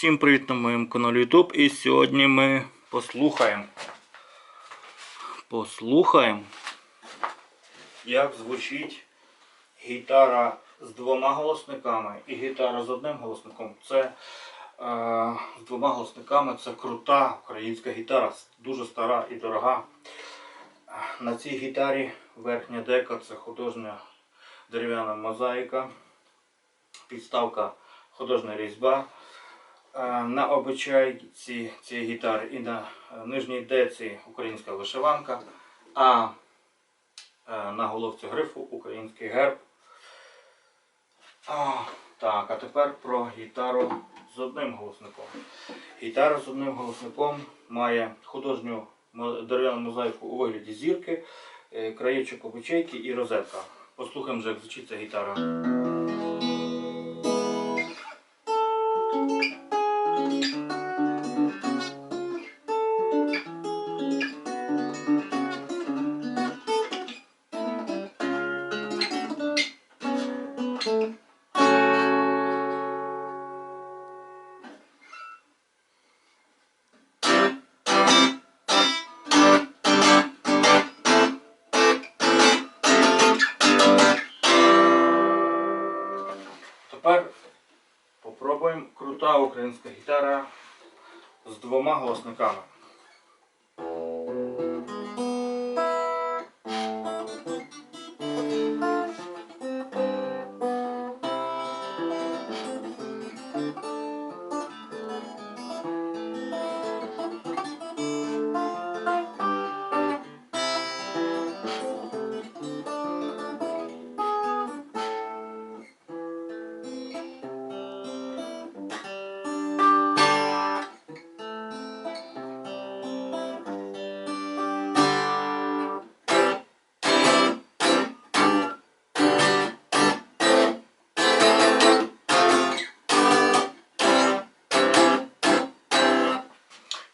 Всім привіт на моєму каналі YouTube. І сьогодні ми послухаємо. Послухаємо, як звучить гітара з двома голосниками і гітара з одним голосником. Це е, з двома голосниками це крута українська гітара, дуже стара і дорога. На цій гітарі верхня дека це художня дерев'яна мозаїка, підставка художня різьба. На обичайці цієї гітари і на е, нижній деці українська вишиванка, а е, на головці грифу український герб. А, так, а тепер про гітару з одним голосником. Гітара з одним голосником має художню дерев'яну мозаїку у вигляді зірки, е, краєчок обичайки і розетка. Послухаємо, як звучить ця гітара. Попробуємо крута українська гітара з двома голосниками.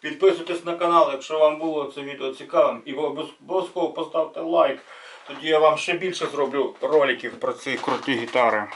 Підписуйтесь на канал, якщо вам було це відео цікавим. І обов'язково поставте лайк. Тоді я вам ще більше зроблю роликів про ці круті гітари.